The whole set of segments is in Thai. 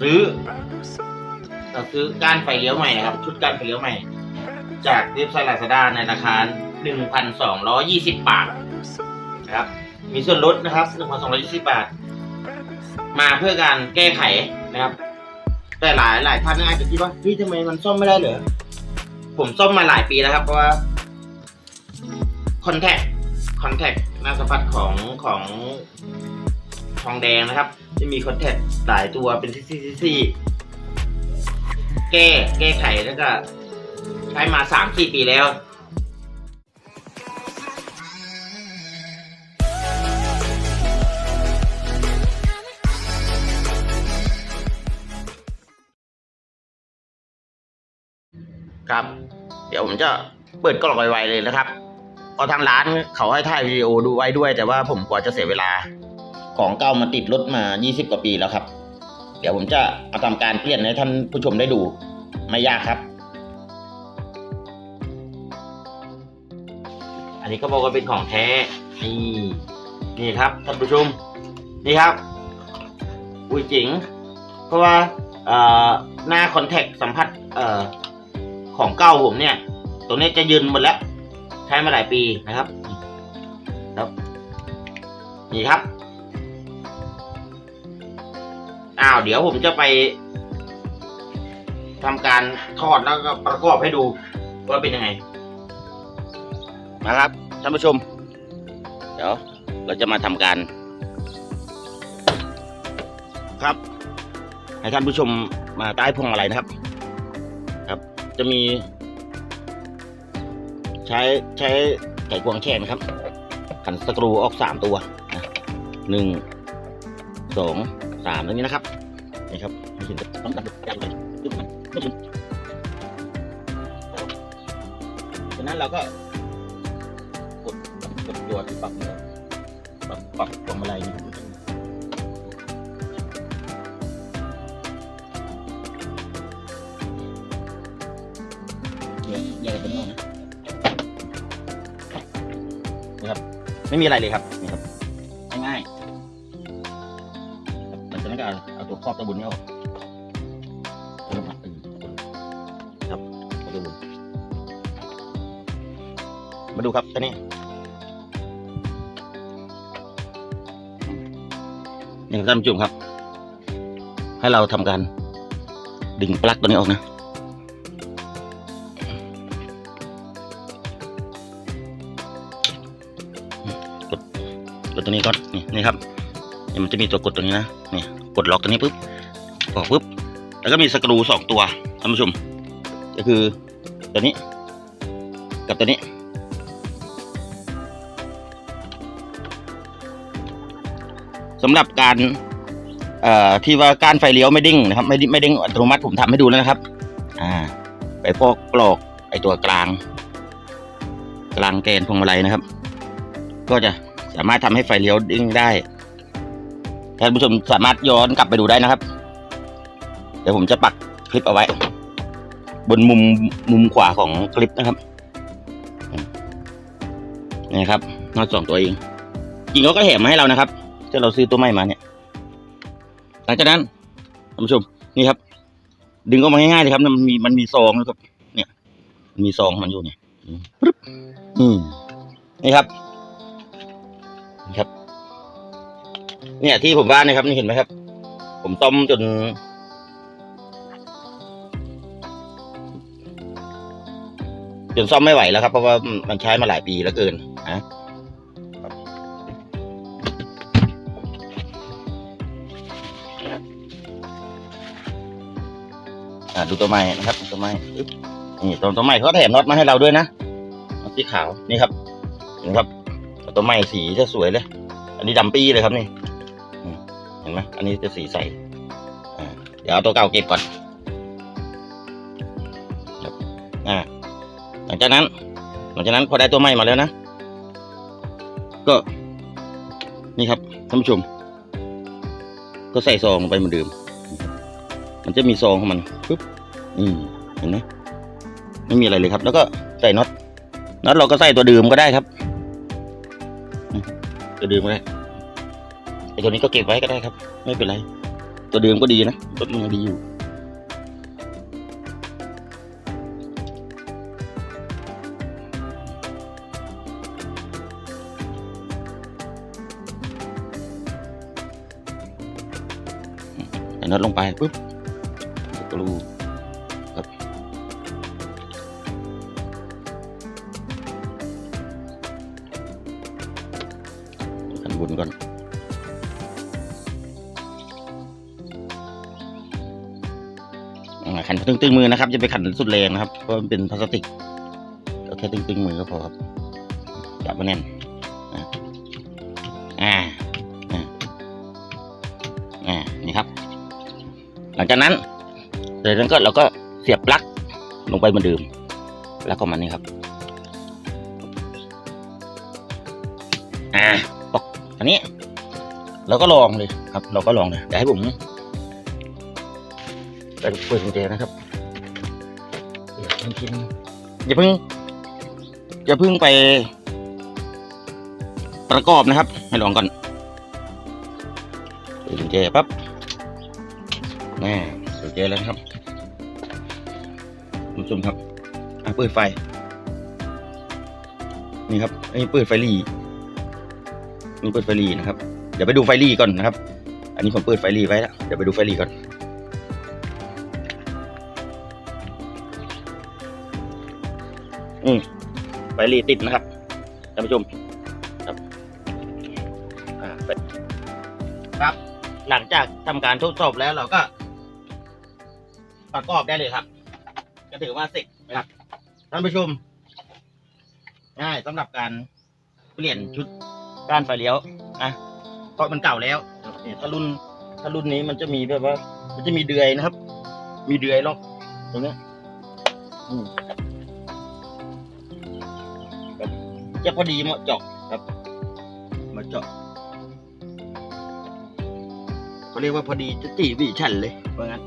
ซื้อเราซื้อก้านไฟเลี้ยวใหม่นะครับ ชุดก้านไฟเลี้ยวใหม่ จากเว็บไซต์ลาซาด้าในราคา 1,220 บาทนะครับ มีส่วนลดนะครับ 1,220 บาท มาเพื่อการแก้ไขนะครับ แต่หลายหลายท่านอาจจะคิดว่าเฮ้ยทำไมมันซ่อมไม่ได้เหรอผมซ่อมมาหลายปีแล้วครับ เพราะว่าคอนแทคคอนแทคหน้าสัมผัสของของทองแดงนะครับ จะมีคอนแทคหลายตัวเป็นซีซีซีแก้แก้ไขแล้วก็ ใช้มาสามสี่ปีแล้วครับ เดี๋ยวผมจะเปิดกล่องไวๆเลยนะครับเพราะทางร้านเขาให้ถ่ายวิดีโอดูไว้ด้วย แต่ว่าผมกลัวจะเสียเวลา ของเก่ามาติดรถมา 20 กว่าปีแล้วครับ เดี๋ยวผมจะเอาทำการเปลี่ยนให้ท่านผู้ชมได้ดู ไม่ยากครับ อันนี้ก็บอกว่าเป็นของแท้ นี่นี่ครับท่านผู้ชม นี่ครับ อุ้ยจริง เพราะว่าหน้าคอนแทคสัมผัสอของเก่าผมเนี่ย ตัวนี้จะยืนหมดแล้ว ใช้มาหลายปีนะครับ ครับ นี่ครับ อ้าวเดี๋ยวผมจะไปทำการทอดแล้วก็ประกอบให้ดูว่าเป็นยังไง มาครับท่านผู้ชม เดี๋ยวเราจะมาทำการ ครับ ให้ท่านผู้ชมมาใต้พวงอะไรนะครับ ครับ จะมี ใช้ใช้ไก่กวงแช่นะครับ ขันสกรูออกสามตัวนะหนึ่งสองสามตรงนี้นะครับ นี่ครับไม่ถึงกับต้องตัดใจไปยึดมันไม่ถึงจากนั้นเราก็กดกดตัวที่ปรับเนี่ยปรับปรับพวงมาลัยนะครับเนี่ยแยกกันเป็นนอกนะนี่ครับ ไม่มีอะไรเลยครับนี่ครับ อาตัวครอบตัวบนนี้ออกล้วก็ตึงครับเอาตัวบนมาดูครับตัวนี้นี่ครับท่านผู้ชมครับ ให้เราทำการดึงปลั๊กตัวนี้ออกนะ กดกดตัวนี้ก่อนนี่นี่ครับนี่มันจะมีตัวกดตัวนี้นะนี่ กดล็อกตัวนี้ปุ๊บออกปุ๊บ แล้วก็มีสกรูสองตัวท่านผู้ชม ก็คือตัวนี้ กับตัวนี้สำหรับการเอ่อที่ว่าการไฟเลี้ยวไม่ดิ้งนะครับ ไม่ดิ้งไม่ดิ้งอัตโนมัติผมทำให้ดูแล้วนะครับ อ่า ไปพอกปลอกไอตัวกลาง กลางแกนพวงมาลัยนะครับ ก็จะสามารถทำให้ไฟเลี้ยวดิ้งได้ ท่านผู้ชมสามารถย้อนกลับไปดูได้นะครับ เดี๋ยวผมจะปักคลิปเอาไว้ บนมุมมุมขวาของคลิปนะครับนี่ครับนอตสองตัวเองจริงเขาก็แถมมาให้เรานะครับถ้าเราซื้อตัวใหม่มาเนี่ย หลังจากนั้นท่านผู้ชมนี่ครับ ดึงออกมาง่ายๆเลยครับ มันมีมันมีซองนะครับ เนี่ยมันมีซองมันอยู่เนี่ยปึ๊บอืมนี่ครับนี่ครับ เนี่ย ที่ผมว่านะครับนี่เห็นไหมครับ ผมต้มจน จนซ่อมไม่ไหวแล้วครับ เพราะว่ามันใช้มาหลายปีแล้วเกินนะอ่าดูตัวใหม่นะครับตัวใหม่นี่ตัวตัวใหม่เขาแถมน็อตมาให้เราด้วยนะน็อตสีขาวนี่ครับเห็นครับตัวใหม่สีจะสวยเลย อันนี้ดำปี้เลยครับนี่ ห็นไหมอันนี้จะสีใส่เดี๋ยวเอาตัวเก่าเก็บก่อนหลังจากนั้น หลังจากนั้นพอได้ตัวใหม่มาแล้วนะ ก็ นี่ครับท่านผู้ชม ก็ใส่ซองลงไปเหมือนเดิม มันจะมีซองของมันปึ๊บอืมเห็นไหมไม่มีอะไรเลยครับ แล้วก็ใส่น็อตน็อตเราก็ใส่ตัวเดิมก็ได้ครับ ตัวเดิมก็ได้ อตัวนี้ก็เก็บไว้ก็ได้ครับ ไม่เป็นไร ตัวเดิมก็ดีนะรถมันยังดีอยู่ใส่น็อตลงไปปุ๊บกรูครับขันบนก่อน ขันตึงๆมือนะครับจะไปขันสุดแรงนะครับเพราะมันเป็นพลาสติกก็แค่ตึงๆมือก็พอครับจับมาแน่นอ่าอ่าอ่านี่ครับ หลังจากนั้นเดี๋ยวนั้นก็เราก็เสียบปลั๊กลงไปเหมือนเดิมแล้วก็มันนี่ครับอ่าปอกอันนี้เราก็ลองเลยครับ เราก็ลองเลยเดี๋ยวให้ผม เปิดเปิดกุญแจนะครับเดี๋ยวจริงๆอย่าเพิ่งอย่าเพิ่งไปประกอบนะครับ ให้ลองก่อนเปิดกุญแจปั๊บแน่โอเคแล้วนะครับคุณผู้ชมครับอะเปิดไฟ นี่ครับอันนี้เปิดไฟรีนี่เปิดไฟรีนะครับ เดี๋ยวไปดูไฟรีก่อนนะครับ อันนี้ผมเปิดไฟรีไว้แล้วเดี๋ยวไปดูไฟรีก่อนืมไฟรีติดนะครับท่านผู้ชมครับครับ หลังจากทำการทดสอบแล้วเราก็ ประกอบได้เลยครับ ก็ถือว่าเสร็จนะครับท่านผู้ชม ง่ายสำหรับการเปลี่ยนชุดก้านไฟเลี้ยวนะเพราะมันเก่าแล้วเนี่ยถ้ารุ่นถ้ารุ่นนี้มันจะมีแบบว่า มันจะมีเดือยนะครับ มีเดือยล็อกตรงนี้อืม จะพอดีเหมาะเจาะครับมาเจาะเขาเรียกว่าพอดีจะตีวิชันเลยว่าะงั้น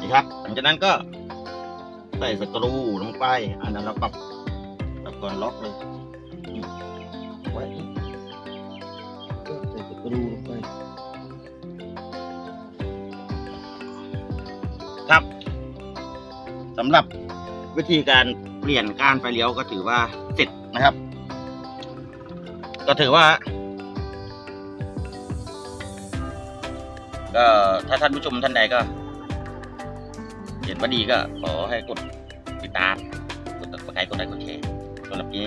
นี่ครับ หลังจากนั้นก็ใส่สกรูลงไป อันนั้นเราปรับปรับก่อนล็อกเลยไว้ก็ใส่สกรูลงไป ครับ สำหรับวิธีการเปลี่ยนก้านไฟเลี้ยวก็ถือว่าเสร็จนะครับ ก็ถือว่าก็ถ้าท่านผู้ชมท่านใดก็ เห็นว่าดีก็ขอให้กดติดตาม กดติดตามกดไลค์กดแชร์สำหรับนี้